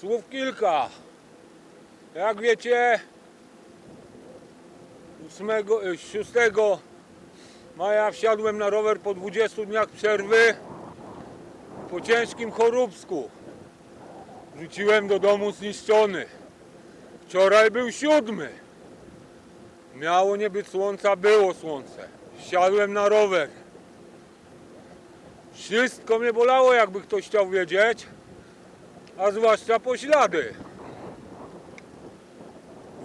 Słów kilka. Jak wiecie, 8, e, 6 maja wsiadłem na rower po 20 dniach przerwy po ciężkim choróbsku. Wróciłem do domu zniszczony. Wczoraj był siódmy. Miało nie być słońca, było słońce. Wsiadłem na rower. Wszystko mnie bolało, jakby ktoś chciał wiedzieć, a zwłaszcza poślady.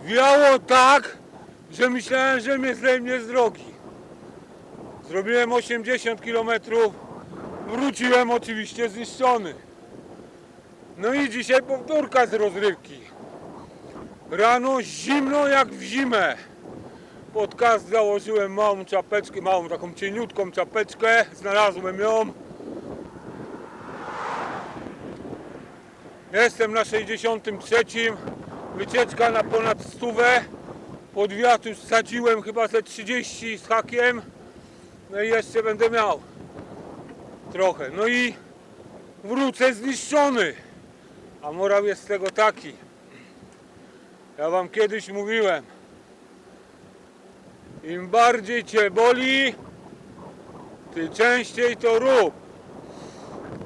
Wiało tak, że myślałem, że mnie zdejmie z drogi. Zrobiłem 80 km, wróciłem oczywiście zniszczony. No i dzisiaj powtórka z rozrywki. Rano zimno jak w zimę. Pod kask założyłem małą czapeczkę, małą taką cieniutką czapeczkę, znalazłem ją. Jestem na 63, wycieczka na ponad stówę. Pod wiatr już sadziłem chyba ze 30 z hakiem. No i jeszcze będę miał trochę. No i wrócę zniszczony. A morał jest z tego taki. Ja wam kiedyś mówiłem. Im bardziej cię boli, ty częściej to rób.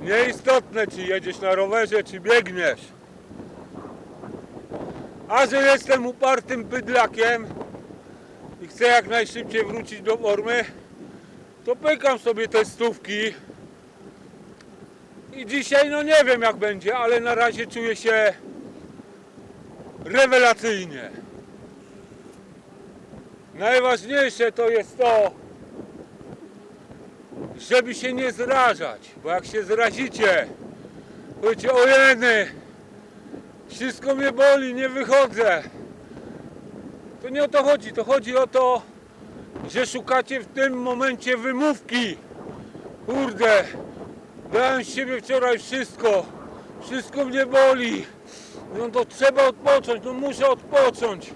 Nieistotne czy jedziesz na rowerze, czy biegniesz. A że jestem upartym bydlakiem i chcę jak najszybciej wrócić do formy, to pykam sobie te stówki. I dzisiaj no nie wiem jak będzie, ale na razie czuję się rewelacyjnie. Najważniejsze to jest to, żeby się nie zrażać, bo jak się zrazicie, powiecie ojeny, wszystko mnie boli, nie wychodzę. To nie o to chodzi, to chodzi o to, że szukacie w tym momencie wymówki. Kurde, dałem z siebie wczoraj wszystko, wszystko mnie boli. No to trzeba odpocząć, no muszę odpocząć.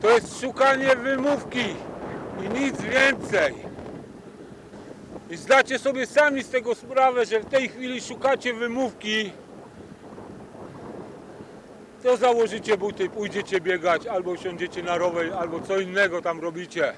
To jest szukanie wymówki i nic więcej. I zdacie sobie sami z tego sprawę, że w tej chwili szukacie wymówki, to założycie buty, pójdziecie biegać, albo siądziecie na rower, albo co innego tam robicie.